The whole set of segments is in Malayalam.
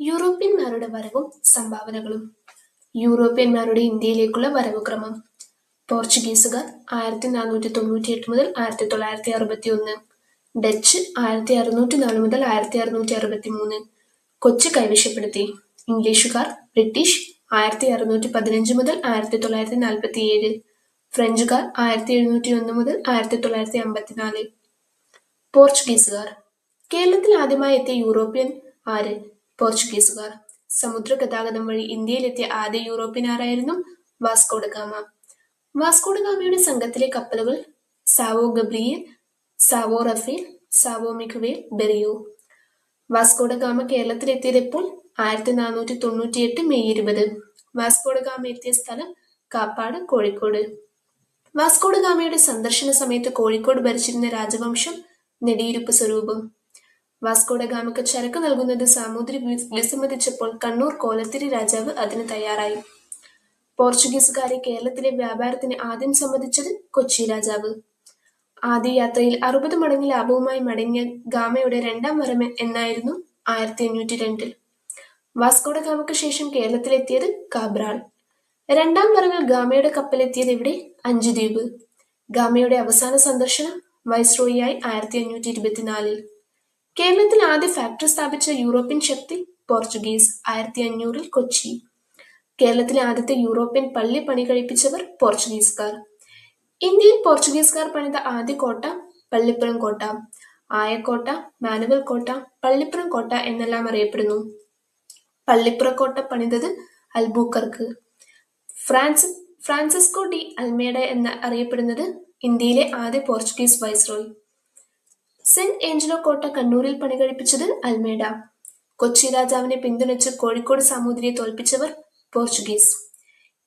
യൂറോപ്യന്മാരുടെ വരവും സംഭാവനകളും. യൂറോപ്യന്മാരുടെ ഇന്ത്യയിലേക്കുള്ള വരവ് ക്രമം. പോർച്ചുഗീസുകാർ ആയിരത്തി നാനൂറ്റി തൊണ്ണൂറ്റി എട്ട് മുതൽ ആയിരത്തി തൊള്ളായിരത്തി അറുപത്തി ഒന്ന് ഡച്ച് ആയിരത്തി അറുന്നൂറ്റി നാല് മുതൽ ആയിരത്തി അറുന്നൂറ്റി അറുപത്തി മൂന്ന് കൊച്ചി കൈവശപ്പെടുത്തി. ഇംഗ്ലീഷുകാർ ബ്രിട്ടീഷ് ആയിരത്തി അറുന്നൂറ്റി പതിനഞ്ച് മുതൽ ആയിരത്തി തൊള്ളായിരത്തി നാൽപ്പത്തി ഏഴ് ഫ്രഞ്ചുകാർ ആയിരത്തി എഴുന്നൂറ്റി ഒന്ന് മുതൽ ആയിരത്തി തൊള്ളായിരത്തി അമ്പത്തിനാല് പോർച്ചുഗീസുകാർ. കേരളത്തിൽ ആദ്യമായി എത്തിയ യൂറോപ്യൻ ആര്? പോർച്ചുഗീസുകാർ സമുദ്ര ഗതാഗതം വഴി ഇന്ത്യയിലെത്തിയ ആദ്യ യൂറോപ്യൻ ആരായിരുന്നു? Vasco da Gama. വാസ്കോഡ ഗാമയുടെ സംഘത്തിലെ കപ്പലുകൾ Sao Gabriel Sao Rafael Sao Miguel Berrio. Vasco da Gama കേരളത്തിലെത്തിയത് എപ്പോൾ? ആയിരത്തി നാനൂറ്റി തൊണ്ണൂറ്റി എട്ട് മെയ് ഇരുപത്. വാസ്കോഡ ഗാമ എത്തിയ സ്ഥലം കാപ്പാട് കോഴിക്കോട്. വാസ്കോഡ ഗാമയുടെ സന്ദർശന സമയത്ത് കോഴിക്കോട് ഭരിച്ചിരുന്ന രാജവംശം നെടിയിരുപ്പ് സ്വരൂപം. വാസ്കോഡ ഗാമക്ക് ചരക്ക് നൽകുന്നത് സാമൂതിരി വിസമ്മതിച്ചപ്പോൾ കണ്ണൂർ കോലത്തിരി രാജാവ് അതിന് തയ്യാറായി. പോർച്ചുഗീസുകാരെ കേരളത്തിലെ വ്യാപാരത്തിന് ആദ്യം സമ്മതിച്ചത് കൊച്ചി രാജാവ്. ആദ്യ യാത്രയിൽ അറുപത് മടങ്ങ് ലാഭവുമായി മടങ്ങിയ ഗാമയുടെ രണ്ടാം വരവ് എന്നായിരുന്നു ആയിരത്തി അഞ്ഞൂറ്റി രണ്ടിൽ വാസ്കോഡ ശേഷം കേരളത്തിലെത്തിയത് കാബ്രാൾ. രണ്ടാം വരവിൽ ഗാമയുടെ കപ്പലെത്തിയത് ഇവിടെ അഞ്ചുദ്വീപ്. ഗാമയുടെ അവസാന സന്ദർശനം വൈസ്രോയിയായി ആയിരത്തി അഞ്ഞൂറ്റി ഇരുപത്തിനാലിൽ കേരളത്തിൽ ആദ്യ ഫാക്ടറി സ്ഥാപിച്ച യൂറോപ്യൻ ശക്തി പോർച്ചുഗീസ് ആയിരത്തി അഞ്ഞൂറിൽ കൊച്ചി. കേരളത്തിലെ ആദ്യത്തെ യൂറോപ്യൻ പള്ളി പണി കഴിപ്പിച്ചവർ പോർച്ചുഗീസുകാർ. ഇന്ത്യയിൽ പോർച്ചുഗീസുകാർ പണിത ആദ്യ കോട്ട പള്ളിപ്പുറം കോട്ട. ആയക്കോട്ട മാനുവൽ കോട്ട പള്ളിപ്പുറം കോട്ട എന്നെല്ലാം അറിയപ്പെടുന്നു. പള്ളിപ്പുറക്കോട്ട പണിതത് Albuquerque. France Francisco de Almeida എന്ന് അറിയപ്പെടുന്നത് ഇന്ത്യയിലെ ആദ്യ പോർച്ചുഗീസ് വൈസ്രോയ് സെന്റ് ഏഞ്ചലോ കോട്ട കണ്ണൂരിൽ പണികഴിപ്പിച്ചത് അൽമേഡ. കൊച്ചി രാജാവിനെ പിന്തുണച്ച് കോഴിക്കോട് സാമൂതിരിയെ തോൽപ്പിച്ചവർ പോർച്ചുഗീസ്.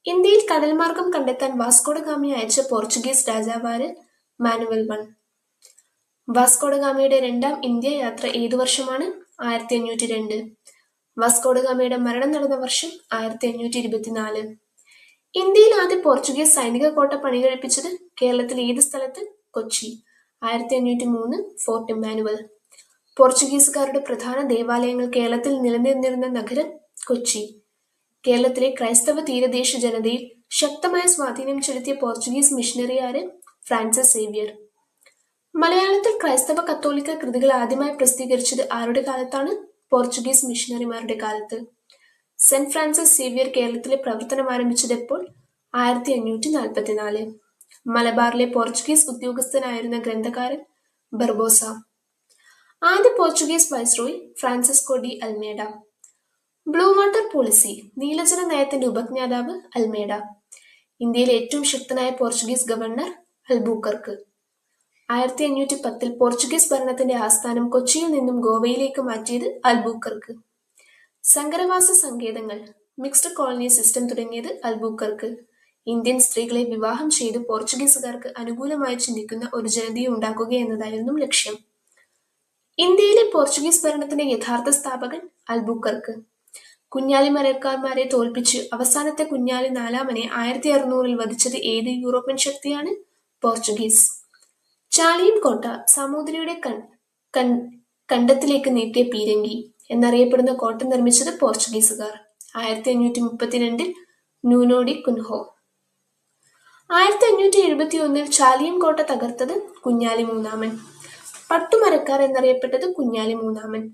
ഇന്ത്യയിൽ കടൽമാർഗം കണ്ടെത്താൻ വാസ്കോഡ ഗാമി അയച്ച പോർച്ചുഗീസ് രാജാവാര് മാനുവൽ വൺ. വാസ്കോഡ ഗാമയുടെ രണ്ടാം ഇന്ത്യ യാത്ര ഏതു വർഷമാണ്? ആയിരത്തി അഞ്ഞൂറ്റി രണ്ട് വാസ്കോഡ ഗാമയുടെ മരണം നടന്ന വർഷം ആയിരത്തി അഞ്ഞൂറ്റി ഇരുപത്തിനാല് ഇന്ത്യയിൽ ആദ്യ പോർച്ചുഗീസ് സൈനിക കോട്ട പണികഴിപ്പിച്ചത് കേരളത്തിൽ ഏത് സ്ഥലത്ത്? കൊച്ചി. ആയിരത്തി അഞ്ഞൂറ്റി മൂന്ന് ഫോർട്ട് ഇമ്മാനുവൽ. പോർച്ചുഗീസുകാരുടെ പ്രധാന ദേവാലയങ്ങൾ കേരളത്തിൽ നിലനിന്നിരുന്ന നഗരം കൊച്ചി. കേരളത്തിലെ ക്രൈസ്തവ തീരദേശ ജനതയിൽ ശക്തമായ സ്വാധീനം ചെലുത്തിയ പോർച്ചുഗീസ് മിഷണറിയാര് ഫ്രാൻസിസ് സേവ്യർ. മലയാളത്തിൽ ക്രൈസ്തവ കത്തോലിക്ക കൃതികൾ ആദ്യമായി പ്രസിദ്ധീകരിച്ചത് ആരുടെ കാലത്താണ്? പോർച്ചുഗീസ് മിഷണറിമാരുടെ കാലത്ത്. സെന്റ് ഫ്രാൻസിസ് സേവ്യർ കേരളത്തിലെ പ്രവർത്തനം ആരംഭിച്ചത് എപ്പോൾ? ആയിരത്തി അഞ്ഞൂറ്റി നാൽപ്പത്തിനാല് മലബാറിലെ പോർച്ചുഗീസ് ഉദ്യോഗസ്ഥനായിരുന്ന ഗ്രന്ഥകാരൻ ബർബോസ. ആദ്യ Portuguese viceroy Francisco de Almeida. Blue water policy നീലജല നയത്തിന്റെ ഉപജ്ഞാതാവ് അൽമേഡ. ഇന്ത്യയിലെ ഏറ്റവും ശക്തനായ പോർച്ചുഗീസ് ഗവർണർ അൽബൂക്കർക്ക്. ആയിരത്തി അഞ്ഞൂറ്റി പത്തിൽ പോർച്ചുഗീസ് ഭരണത്തിന്റെ ആസ്ഥാനം കൊച്ചിയിൽ നിന്നും ഗോവയിലേക്ക് മാറ്റിയത് അൽബൂക്കർക്ക്. സങ്കരവാസ സങ്കേതങ്ങൾ മിക്സ്ഡ് കോളനി സിസ്റ്റം തുടങ്ങിയത് അൽബൂക്കർക്ക്. ഇന്ത്യൻ സ്ത്രീകളെ വിവാഹം ചെയ്ത് പോർച്ചുഗീസുകാർക്ക് അനുകൂലമായി ചിന്തിക്കുന്ന ഒരു ജനതയെ ഉണ്ടാക്കുക എന്നതായിരുന്നു ലക്ഷ്യം. ഇന്ത്യയിലെ പോർച്ചുഗീസ് ഭരണത്തിന്റെ യഥാർത്ഥ സ്ഥാപകൻ അൽബുക്കർക്ക്. കുഞ്ഞാലി മരക്കാർമാരെ തോൽപ്പിച്ച് അവസാനത്തെ കുഞ്ഞാലി നാലാമനെ ആയിരത്തി അറുന്നൂറിൽ വധിച്ചത് ഏത് യൂറോപ്യൻ ശക്തിയാണ്? പോർച്ചുഗീസ്. ചാലിയും കോട്ട സാമൂതിരിയുടെ കൺ കണ്ടത്തിലേക്ക് നീട്ടിയ പീരങ്കി എന്നറിയപ്പെടുന്ന കോട്ട നിർമ്മിച്ചത് പോർച്ചുഗീസുകാർ. ആയിരത്തി അഞ്ഞൂറ്റി മുപ്പത്തിരണ്ടിൽ നൂനോഡി കുൻഹോ. ആയിരത്തി അഞ്ഞൂറ്റി എഴുപത്തി ഒന്നിൽ ചാലിയം കോട്ട തകർത്തത് കുഞ്ഞാലി മൂന്നാമൻ. പട്ടുമരക്കാർ എന്നറിയപ്പെട്ടത് കുഞ്ഞാലി മൂന്നാമൻ.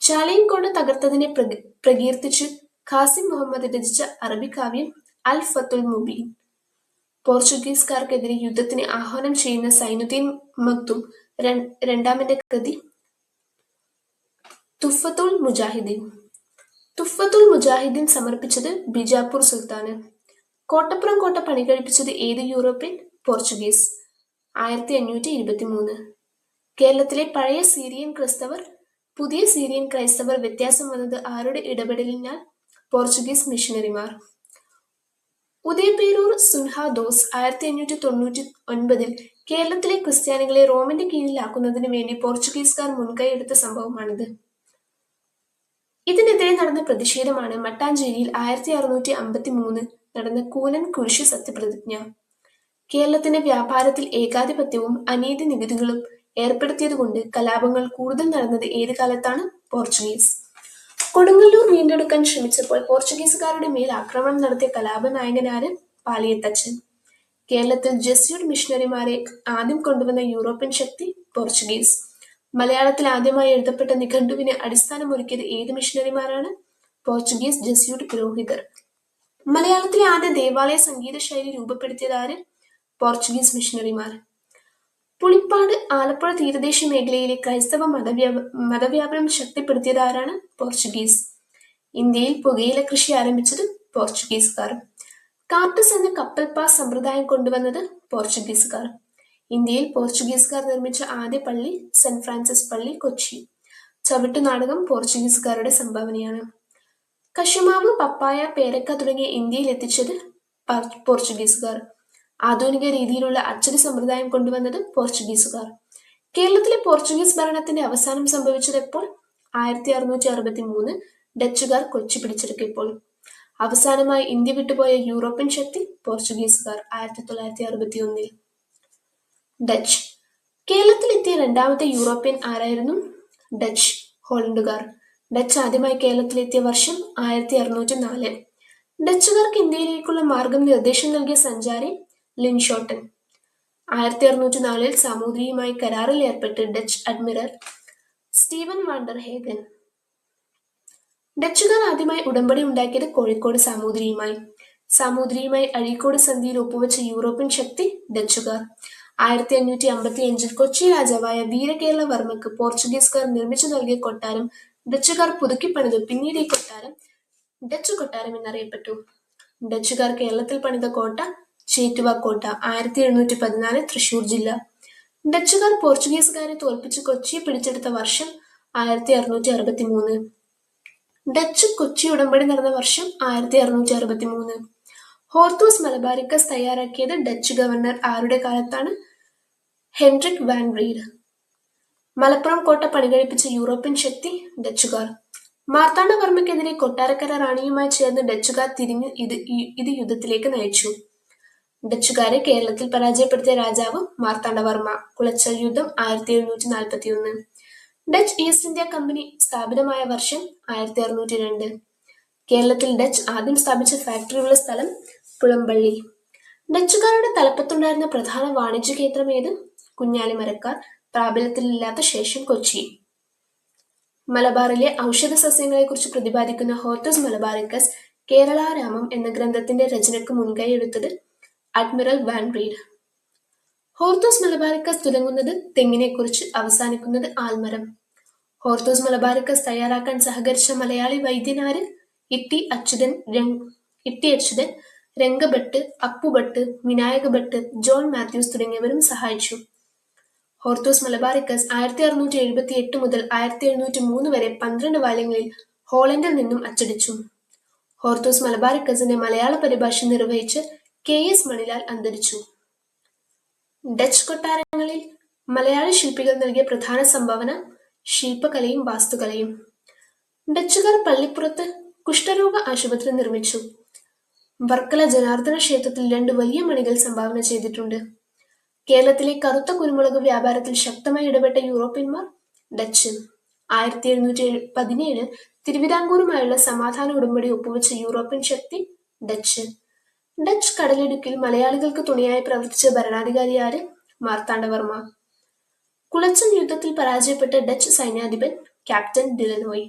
ചാലിയം കോട്ട തകർത്തതിനെ പ്രകി- പ്രകീർത്തിച്ച് ഖാസിം മുഹമ്മദ് രചിച്ച അറബി കാവ്യം അൽ ഫത്തുൽ മുബീൻ. പോർച്ചുഗീസുകാർക്കെതിരെ യുദ്ധത്തിന് ആഹ്വാനം ചെയ്യുന്ന സൈനുദ്ദീൻ മക്തും രണ്ടാമന്റെ കൃതി തുഫത്തുൽ മുജാഹിദ്ദീൻ തുഫത്തുൽ മുജാഹിദ്ദീൻ സമർപ്പിച്ചത് ബിജാപ്പൂർ സുൽത്താന്. കോട്ടപ്പുറം കോട്ട പണി കഴിപ്പിച്ചത് ഏത് യൂറോപ്യൻ? പോർച്ചുഗീസ്. ആയിരത്തി അഞ്ഞൂറ്റി ഇരുപത്തി മൂന്ന് കേരളത്തിലെ പഴയ സീരിയൻ ക്രൈസ്തവർ പുതിയ സീരിയൻ ക്രൈസ്തവർ വ്യത്യാസം വന്നത് ആരുടെ ഇടപെടലിനാൽ? പോർച്ചുഗീസ് മിഷണറിമാർ ഉദയപേരൂർ സുൻഹാദോസ് ആയിരത്തി അഞ്ഞൂറ്റി തൊണ്ണൂറ്റി ഒൻപതിൽ കേരളത്തിലെ ക്രിസ്ത്യാനികളെ റോമിന്റെ കീഴിലാക്കുന്നതിന് വേണ്ടി പോർച്ചുഗീസുകാർ മുൻകൈയെടുത്ത സംഭവമാണിത്. ഇതിനെതിരെ നടന്ന പ്രതിഷേധമാണ് മട്ടാഞ്ചേരിയിൽ ആയിരത്തി അറുന്നൂറ്റി അമ്പത്തി മൂന്ന് നടന്ന കൂനൻ കുരിശു സത്യപ്രതിജ്ഞ. കേരളത്തിന്റെ വ്യാപാരത്തിൽ ഏകാധിപത്യവും അനീതി നികുതികളും ഏർപ്പെടുത്തിയതുകൊണ്ട് കലാപങ്ങൾ കൂടുതൽ നടന്നത് ഏത് കാലത്താണ്? പോർച്ചുഗീസ്. കൊടുങ്ങല്ലൂർ വീണ്ടെടുക്കാൻ ശ്രമിച്ചപ്പോൾ പോർച്ചുഗീസുകാരുടെ മേൽ ആക്രമണം നടത്തിയ കലാപ നായകനാണ് പാലിയത്തച്ഛൻ കേരളത്തിൽ ജെസ്യൂട്ട് മിഷണറിമാരെ ആദ്യം കൊണ്ടുവന്ന യൂറോപ്യൻ ശക്തി പോർച്ചുഗീസ്. മലയാളത്തിൽ ആദ്യമായി എഴുതപ്പെട്ട നിഘണ്ടുവിന് അടിസ്ഥാനമൊരുക്കിയത് ഏത് മിഷണറിമാരാണ് പോർച്ചുഗീസ് ജെസ്യൂട്ട് പുരോഹിതർ. മലയാളത്തിലെ ആദ്യ ദേവാലയ സംഗീത ശൈലി രൂപപ്പെടുത്തിയത് ആര്? പോർച്ചുഗീസ് മിഷണറിമാർ പുളിപ്പാട് ആലപ്പുഴ തീരദേശ മേഖലയിലെ ക്രൈസ്തവ മതവ്യാപ മതവ്യാപനം ശക്തിപ്പെടുത്തിയത് ആരാണ്? പോർച്ചുഗീസ്. ഇന്ത്യയിൽ പുകയില കൃഷി ആരംഭിച്ചത് പോർച്ചുഗീസുകാർ. കാർട്ടസ് എന്ന കപ്പൽ പാസ് സമ്പ്രദായം കൊണ്ടുവന്നത് പോർച്ചുഗീസുകാർ. ഇന്ത്യയിൽ പോർച്ചുഗീസുകാർ നിർമ്മിച്ച ആദ്യ പള്ളി സെന്റ് ഫ്രാൻസിസ് പള്ളി കൊച്ചി. ചവിട്ടുനാടകം പോർച്ചുഗീസുകാരുടെ സംഭാവനയാണ്. കശുമാവ് പപ്പായ പേരക്ക തുടങ്ങിയ ഇന്ത്യയിൽ എത്തിച്ചത് പോർച്ചുഗീസുകാർ. ആധുനിക രീതിയിലുള്ള അച്ചടി സമ്പ്രദായം കൊണ്ടുവന്നത് പോർച്ചുഗീസുകാർ. കേരളത്തിലെ പോർച്ചുഗീസ് ഭരണത്തിന്റെ അവസാനം സംഭവിച്ചത് എപ്പോൾ? ആയിരത്തി അറുന്നൂറ്റി അറുപത്തി മൂന്ന് ഡച്ചുകാർ കൊച്ചി പിടിച്ചെടുക്കിയപ്പോൾ അവസാനമായി ഇന്ത്യ വിട്ടുപോയ യൂറോപ്യൻ ശക്തി പോർച്ചുഗീസുകാർ ആയിരത്തി തൊള്ളായിരത്തി അറുപത്തി ഒന്നിൽ ഡച്ച്. കേരളത്തിലെത്തിയ രണ്ടാമത്തെ യൂറോപ്യൻ ആരായിരുന്നു? ഡച്ച് ഹോളണ്ടുകാർ. ഡച്ച് ആദ്യമായി കേരളത്തിലെത്തിയ വർഷം ആയിരത്തി അറുന്നൂറ്റി നാല് ഡച്ചുകാർക്ക് ഇന്ത്യയിലേക്കുള്ള മാർഗം നിർദ്ദേശം നൽകിയ സഞ്ചാരി ലിൻഷോട്ടൻ ആയിരത്തി അറുന്നൂറ്റി നാലിൽ സാമൂതിരിയുമായി കരാറിൽ ഏർപ്പെട്ട് Dutch admiral Steven van der Hagen ഡച്ചുകാർ ആദ്യമായി ഉടമ്പടി ഉണ്ടാക്കിയത് കോഴിക്കോട് സാമൂതിരിയുമായി. സാമൂതിരിയുമായി അഴീക്കോട് സന്ധിയിൽ ഒപ്പുവെച്ച യൂറോപ്യൻ ശക്തി ഡച്ചുകാർ. ആയിരത്തി അഞ്ഞൂറ്റി അമ്പത്തി അഞ്ചിൽ കൊച്ചി രാജാവായ വീരകേരള വർമ്മക്ക് പോർച്ചുഗീസുകാർ നിർമ്മിച്ചു നൽകിയ കൊട്ടാരം ഡച്ചുകാർ പുതുക്കി പണിതു. പിന്നീട് ഈ കൊട്ടാരം ഡച്ച് കൊട്ടാരം എന്നറിയപ്പെട്ടു. ഡച്ചുകാർ കേരളത്തിൽ പണിത കോട്ട ചേറ്റുവ കോട്ട ആയിരത്തി എഴുന്നൂറ്റി പതിനാല് തൃശൂർ ജില്ല. ഡച്ചുകാർ പോർച്ചുഗീസുകാരെ തോൽപ്പിച്ച് കൊച്ചിയെ പിടിച്ചെടുത്ത വർഷം ആയിരത്തി അറുന്നൂറ്റി അറുപത്തി മൂന്ന് ഡച്ച് കൊച്ചി ഉടമ്പടി നടന്ന വർഷം ആയിരത്തി അറുന്നൂറ്റി അറുപത്തി മൂന്ന് ഹോർത്തൂസ് മലബാരിക്കസ് തയ്യാറാക്കിയത് ഡച്ച് ഗവർണർ ആരുടെ കാലത്താണ്? Henrique van read. മലപ്പുറം കോട്ട പണികഴിപ്പിച്ച യൂറോപ്യൻ ശക്തി ഡച്ചുകാർ. മാർത്താണ്ഡവർമ്മയ്ക്കെതിരെ കൊട്ടാരക്കര റാണിയുമായി ചേർന്ന് ഡച്ചുകാർ തിരിഞ്ഞ് ഇത് ഇത് യുദ്ധത്തിലേക്ക് നയിച്ചു. ഡച്ചുകാരെ കേരളത്തിൽ പരാജയപ്പെടുത്തിയ രാജാവ് മാർത്താണ്ഡവർമ്മ കുളച്ചൽ യുദ്ധം ആയിരത്തി എഴുന്നൂറ്റി നാൽപ്പത്തി ഒന്ന് ഡച്ച് ഈസ്റ്റ് ഇന്ത്യ കമ്പനി സ്ഥാപിതമായ വർഷം ആയിരത്തി അറുന്നൂറ്റി രണ്ട് കേരളത്തിൽ ഡച്ച് ആദ്യം സ്ഥാപിച്ച ഫാക്ടറിയുള്ള സ്ഥലം പുളമ്പള്ളി. ഡച്ചുകാരുടെ തലപ്പത്തുണ്ടായിരുന്ന പ്രധാന വാണിജ്യ കേന്ദ്രം ഏത്? കുഞ്ഞാലിമരക്കാർ പ്രാബല്യത്തിലില്ലാത്ത ശേഷം കൊച്ചി. മലബാറിലെ ഔഷധ സസ്യങ്ങളെക്കുറിച്ച് പ്രതിപാദിക്കുന്ന ഹോർട്ടസ് മലബാറിക്കസ് കേരളാരാമം എന്ന ഗ്രന്ഥത്തിന്റെ രചനയ്ക്ക് മുൻകൈ എടുത്തത് admiral van Rheede. Hortus Malabaricus തുടങ്ങുന്നത് തെങ്ങിനെക്കുറിച്ച് അവസാനിക്കുന്നത് ആൽമരം. ഹോർത്തോസ് മലബാറിക്കസ് തയ്യാറാക്കാൻ സഹകരിച്ച മലയാളി വൈദ്യനാര് ഇട്ടി അച്യുതൻ ഇട്ടി അച്യുതൻ രംഗഭട്ട് അപ്പുഭട്ട് വിനായക ഭട്ട് ജോൺ മാത്യൂസ് തുടങ്ങിയവരും സഹായിച്ചു. ഹോർത്തോസ് മലബാറിക്കസ് ആയിരത്തി അറുന്നൂറ്റി എഴുപത്തി എട്ട് മുതൽ ആയിരത്തി എഴുന്നൂറ്റി മൂന്ന് വരെ പന്ത്രണ്ട് വാല്യങ്ങളിൽ ഹോളണ്ടിൽ നിന്നും അച്ചടിച്ചു. ഹോർത്തോസ് മലബാറിക്കസിന്റെ മലയാള പരിഭാഷ നിർവഹിച്ച് കെ എസ് മണിലാൽ അന്തരിച്ചു. ഡച്ച് കൊട്ടാരങ്ങളിൽ മലയാളി ശില്പികൾ നൽകിയ പ്രധാന സംഭാവന ശില്പകലയും വാസ്തുകലയും. ഡച്ചുകാർ പള്ളിപ്പുറത്ത് കുഷ്ഠരോഗ ആശുപത്രി നിർമ്മിച്ചു. വർക്കല ജനാർദ്ദന ക്ഷേത്രത്തിൽ രണ്ട് വലിയ മണികൾ സംഭാവന ചെയ്തിട്ടുണ്ട്. കേരളത്തിലെ കറുത്ത കുരുമുളക് വ്യാപാരത്തിൽ ശക്തമായി ഇടപെട്ട യൂറോപ്യന്മാർ ഡച്ച് ആയിരത്തി എഴുന്നൂറ്റി പതിനേഴ് തിരുവിതാംകൂറുമായുള്ള സമാധാന ഉടമ്പടി ഒപ്പുവെച്ച യൂറോപ്യൻ ശക്തി ഡച്ച്. ഡച്ച് കടലിടുക്കിൽ മലയാളികൾക്ക് തുണയായി പ്രവർത്തിച്ച ഭരണാധികാരി ആര്? മാർത്താണ്ഡവർമ്മ കുളച്ചൻ യുദ്ധത്തിൽ പരാജയപ്പെട്ട ഡച്ച് സൈന്യാധിപൻ ക്യാപ്റ്റൻ ഡിലനോയ്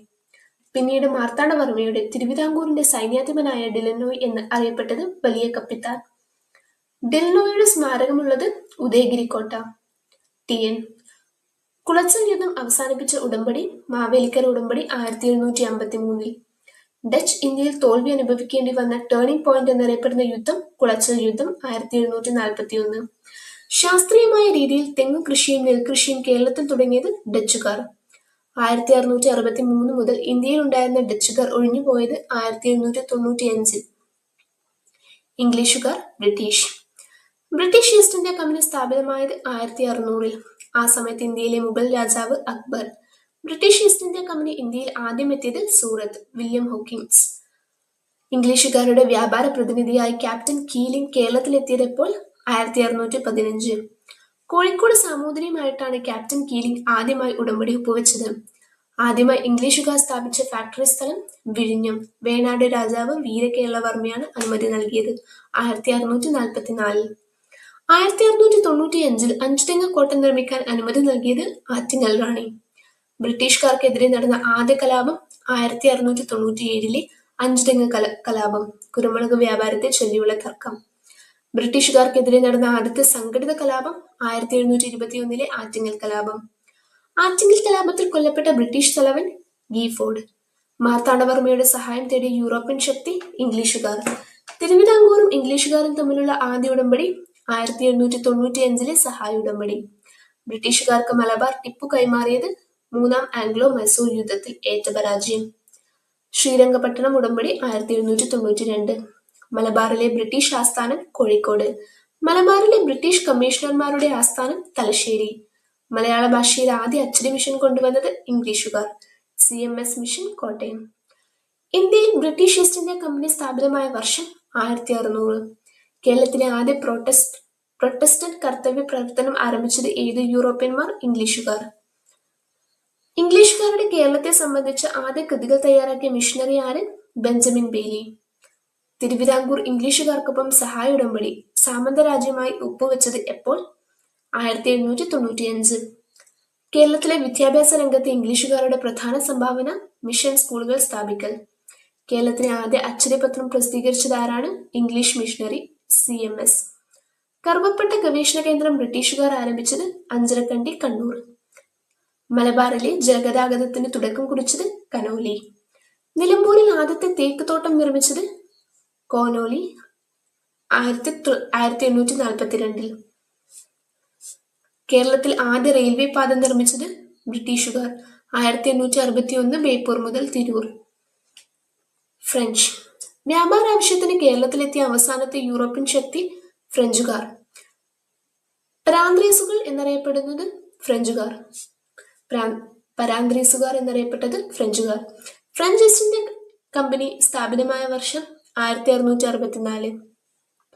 പിന്നീട് മാർത്താണ്ഡവർമ്മയുടെ തിരുവിതാംകൂറിന്റെ സൈന്യാധിപനായ ഡിലനോയ് എന്ന് അറിയപ്പെട്ടത് വലിയ കപ്പിത്താൻ. ഡിലനോയുടെ സ്മാരകമുള്ളത് ഉദയഗിരി കോട്ട ടി. എൻ. കുളച്ചൽ യുദ്ധം അവസാനിപ്പിച്ച ഉടമ്പടി മാവേലിക്കര ഉടമ്പടി ആയിരത്തി എഴുന്നൂറ്റി അമ്പത്തി മൂന്നിൽ ഡച്ച് ഇന്ത്യയിൽ തോൽവി അനുഭവിക്കേണ്ടി വന്ന ടേണിംഗ് പോയിന്റ് എന്നറിയപ്പെടുന്ന യുദ്ധം കുളച്ചൽ യുദ്ധം ആയിരത്തി എഴുന്നൂറ്റി നാൽപ്പത്തി ഒന്ന് ശാസ്ത്രീയമായ രീതിയിൽ തെങ്ങ് കൃഷിയും നെൽകൃഷിയും കേരളത്തിൽ തുടങ്ങിയത് ഡച്ചുകാർ. ആയിരത്തി അറുന്നൂറ്റി അറുപത്തി മൂന്ന് മുതൽ ഇന്ത്യയിൽ ഉണ്ടായിരുന്ന ഡച്ചുകാർ ഒഴിഞ്ഞുപോയത് ആയിരത്തി എഴുന്നൂറ്റി തൊണ്ണൂറ്റി അഞ്ചിൽ ഇംഗ്ലീഷുകാർ British. British East India company സ്ഥാപിതമായത് ആയിരത്തി അറുന്നൂറിൽ ആ സമയത്ത് ഇന്ത്യയിലെ മുഗൾ രാജാവ് Akbar. British East India company ഇന്ത്യയിൽ ആദ്യം എത്തിയത് സൂറത്ത് വില്യം ഹോക്കിൻസ്. ഇംഗ്ലീഷുകാരുടെ വ്യാപാര പ്രതിനിധിയായി ക്യാപ്റ്റൻ കീലിംഗ് കേരളത്തിലെത്തിയതെപ്പോൾ ആയിരത്തി അറുന്നൂറ്റി പതിനഞ്ച്. കോഴിക്കോട് സാമൂതിരിയുമായിട്ടാണ് ക്യാപ്റ്റൻ കീലിംഗ് ആദ്യമായി ഉടമ്പടി ഒപ്പുവെച്ചത്. ആദ്യമായി ഇംഗ്ലീഷുകാർ സ്ഥാപിച്ച ഫാക്ടറി സ്ഥലം വിഴിഞ്ഞം. വേണാട് രാജാവ് വീരകേരളവർമ്മയാണ് അനുമതി നൽകിയത് ആയിരത്തി അറുന്നൂറ്റി നാൽപ്പത്തിനാലിൽ. ആയിരത്തി അറുന്നൂറ്റി തൊണ്ണൂറ്റി അഞ്ചിൽ അഞ്ചുതെങ്ങ് കോട്ട നിർമ്മിക്കാൻ അനുമതി നൽകിയത് ആറ്റിങ്ങൽ റാണി. ബ്രിട്ടീഷുകാർക്കെതിരെ നടന്ന ആദ്യ കലാപം ആയിരത്തി അറുന്നൂറ്റി തൊണ്ണൂറ്റി ഏഴിലെ അഞ്ചുതെങ്ങ് കല കലാപം കുരുമുളക് വ്യാപാരത്തെ ചൊല്ലിയുള്ള തർക്കം. ബ്രിട്ടീഷുകാർക്കെതിരെ നടന്ന ആദ്യത്തെ സംഘടിത കലാപം ആയിരത്തി എഴുന്നൂറ്റി ഇരുപത്തി ഒന്നിലെ ആറ്റിങ്ങൽ കലാപം. ആറ്റിങ്ങൽ കലാപത്തിൽ കൊല്ലപ്പെട്ട ബ്രിട്ടീഷ് തലവൻ ഗീഫോർഡ് മാർത്താണ്ഡവർമ്മയുടെ സഹായം തേടിയ യൂറോപ്യൻ ശക്തി ഇംഗ്ലീഷുകാർ. തിരുവിതാംകൂറും ഇംഗ്ലീഷുകാരും തമ്മിലുള്ള ആദ്യ ഉടമ്പടി ആയിരത്തി എണ്ണൂറ്റി തൊണ്ണൂറ്റി അഞ്ചിലെ സഹായ ഉടമ്പടി. ബ്രിട്ടീഷുകാർക്ക് മലബാർ ടിപ്പു കൈമാറിയത് മൂന്നാം ആംഗ്ലോ മൈസൂർ യുദ്ധത്തിൽ ഏറ്റ പരാജയം. ശ്രീരംഗപട്ടണം ഉടമ്പടി ആയിരത്തി എഴുന്നൂറ്റി തൊണ്ണൂറ്റി രണ്ട് മലബാറിലെ ബ്രിട്ടീഷ് ആസ്ഥാനം കോഴിക്കോട്. മലബാറിലെ ബ്രിട്ടീഷ് കമ്മീഷണർമാരുടെ ആസ്ഥാനം തലശ്ശേരി. മലയാള ഭാഷയിൽ ആദ്യ അച്ചടി മിഷൻ കൊണ്ടുവന്നത് ഇംഗ്ലീഷുകാർ. C M S mission Kottayam. ഇന്ത്യയിൽ ബ്രിട്ടീഷ് ഈസ്റ്റ് ഇന്ത്യ കമ്പനി സ്ഥാപിതമായ വർഷം ആയിരത്തി അറുന്നൂറ് കേരളത്തിലെ ആദ്യ പ്രൊട്ടസ്റ്റ് പ്രൊട്ടസ്റ്റന്റ് കർത്തവ്യ പ്രവർത്തനം ആരംഭിച്ചത് ഏത് യൂറോപ്യന്മാർ? ഇംഗ്ലീഷുകാർ. ഇംഗ്ലീഷുകാരുടെ കേരളത്തെ സംബന്ധിച്ച് ആദ്യ കൃതികൾ തയ്യാറാക്കിയ മിഷണറി ആരൻ ബെഞ്ചമിൻ ബെയ്ലി. തിരുവിതാംകൂർ ഇംഗ്ലീഷുകാർക്കൊപ്പം സഹായ ഉടമ്പടി സാമന്തരാജ്യമായി ഒപ്പുവെച്ചത് എപ്പോൾ? ആയിരത്തി എഴുന്നൂറ്റി തൊണ്ണൂറ്റിയഞ്ച് കേരളത്തിലെ വിദ്യാഭ്യാസ രംഗത്തെ ഇംഗ്ലീഷുകാരുടെ പ്രധാന സംഭാവന മിഷൻ സ്കൂളുകൾ സ്ഥാപിക്കൽ. കേരളത്തിലെ ആദ്യ അച്ചടിപത്രം പ്രസിദ്ധീകരിച്ചത് ആരാണ്? English missionary C M S. കറുവപ്പട്ട ഗവേഷണ കേന്ദ്രം ബ്രിട്ടീഷുകാർ ആരംഭിച്ചത് അഞ്ചരക്കണ്ടി കണ്ണൂർ. മലബാറിലെ ജലഗതാഗതത്തിന് തുടക്കം കുറിച്ചത് കനോലി. നിലമ്പൂരിൽ ആദ്യത്തെ തേക്ക് തോട്ടം നിർമ്മിച്ചത് കോനോലി ആയിരത്തി ആയിരത്തി എണ്ണൂറ്റി നാൽപ്പത്തിരണ്ടിൽ കേരളത്തിൽ ആദ്യ റെയിൽവേ പാത നിർമ്മിച്ചത് ബ്രിട്ടീഷുകാർ ആയിരത്തി എണ്ണൂറ്റി അറുപത്തി ഒന്ന് ബേപ്പൂർ മുതൽ തിരൂർ. ഫ്രഞ്ച് വ്യാപാര ആവശ്യത്തിന് കേരളത്തിലെത്തിയ അവസാനത്തെ യൂറോപ്യൻ ശക്തി ഫ്രഞ്ചുകാർ. പരാന്ത്രീസുകൾ എന്നറിയപ്പെടുന്നത് ഫ്രഞ്ചുകാർ. പരാന്ത്രീസുകാർ എന്നറിയപ്പെട്ടത് ഫ്രഞ്ചുകാർ. ഫ്രഞ്ച് ഈസ്റ്റ് ഇന്ത്യ കമ്പനി സ്ഥാപിതമായ വർഷം ആയിരത്തി അറുന്നൂറ്റി അറുപത്തിനാല്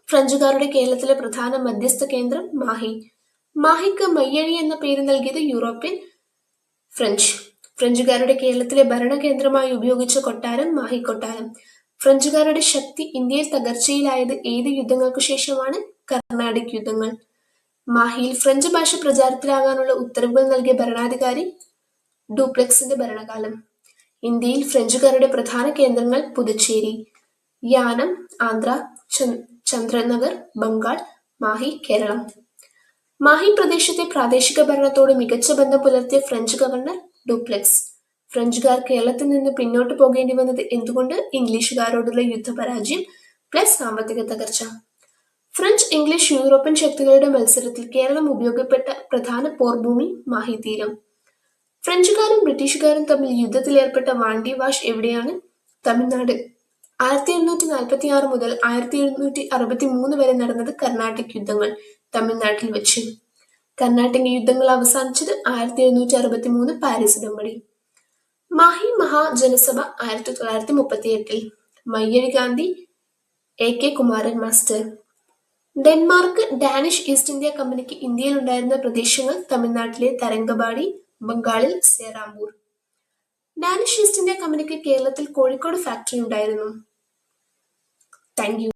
ഫ്രഞ്ചുകാരുടെ കേരളത്തിലെ പ്രധാന മധ്യസ്ഥ കേന്ദ്രം മാഹി. മാഹിക്ക് മയ്യഴി എന്ന പേര് നൽകിയത് യൂറോപ്യൻ ഫ്രഞ്ച്. ഫ്രഞ്ചുകാരുടെ കേരളത്തിലെ ഭരണകേന്ദ്രമായി ഉപയോഗിച്ച കൊട്ടാരം മാഹി കൊട്ടാരം ഫ്രഞ്ചുകാരുടെ ശക്തി ഇന്ത്യയിൽ തകർച്ചയിലായത് ഏത് യുദ്ധങ്ങൾക്കു ശേഷമാണ്? കർണാടിക് യുദ്ധങ്ങൾ. മാഹിയിൽ ഫ്രഞ്ച് ഭാഷ പ്രചാരത്തിലാകാനുള്ള ഉത്തരവുകൾ നൽകിയ ഭരണാധികാരി ഡൂപ്ലെക്സിന്റെ ഭരണകാലം. ഇന്ത്യയിൽ ഫ്രഞ്ചുകാരുടെ പ്രധാന കേന്ദ്രങ്ങൾ പുതുച്ചേരി. യാനം ആന്ധ്ര ചന്ദ്രനഗർ ബംഗാൾ മാഹി കേരളം. മാഹി പ്രദേശത്തെ പ്രാദേശിക ഭരണത്തോട് മികച്ച ബന്ധം പുലർത്തിയ ഫ്രഞ്ച് ഗവർണർ ഡൂപ്ലെക്സ്. ഫ്രഞ്ചുകാർ കേരളത്തിൽ നിന്ന് പിന്നോട്ട് പോകേണ്ടി വന്നത് എന്തുകൊണ്ട്? ഇംഗ്ലീഷുകാരോടുള്ള യുദ്ധപരാജയം പ്ലസ് സാമ്പത്തിക തകർച്ച. ഫ്രഞ്ച് ഇംഗ്ലീഷ് യൂറോപ്യൻ ശക്തികളുടെ മത്സരത്തിൽ കേരളം ഉപയോഗപ്പെട്ട പ്രധാന പോർഭൂമി മാഹി തീരം ഫ്രഞ്ചുകാരും ബ്രിട്ടീഷുകാരും തമ്മിൽ യുദ്ധത്തിലേർപ്പെട്ട വാണ്ടി വാഷ് എവിടെയാണ്? തമിഴ്നാട്. ആയിരത്തി എണ്ണൂറ്റി നാൽപ്പത്തി ആറ് മുതൽ ആയിരത്തി എഴുന്നൂറ്റി അറുപത്തി മൂന്ന് വരെ നടന്നത് കർണാട്ടിക് യുദ്ധങ്ങൾ തമിഴ്നാട്ടിൽ വെച്ച്. കർണാട്ടിക് യുദ്ധങ്ങൾ അവസാനിച്ചത് ആയിരത്തി എഴുന്നൂറ്റി അറുപത്തി മൂന്ന് പാരീസ് ഉടമ്പടി. മാഹി മഹാജനസഭ ആയിരത്തി തൊള്ളായിരത്തി മുപ്പത്തി എട്ടിൽ Mayyazhi Gandhi A K Kumaran master. Denmark Danish East India കമ്പനിക്ക് ഇന്ത്യയിൽ ഉണ്ടായിരുന്ന പ്രദേശങ്ങൾ തമിഴ്നാട്ടിലെ തരംഗബാടി ബംഗാളിൽ സേറാമ്പൂർ ഡാനിഷ് ഈസ്റ്റ് ഇന്ത്യ കമ്പനിക്ക് കേരളത്തിൽ കോഴിക്കോട് ഫാക്ടറി ഉണ്ടായിരുന്നു. താങ്ക്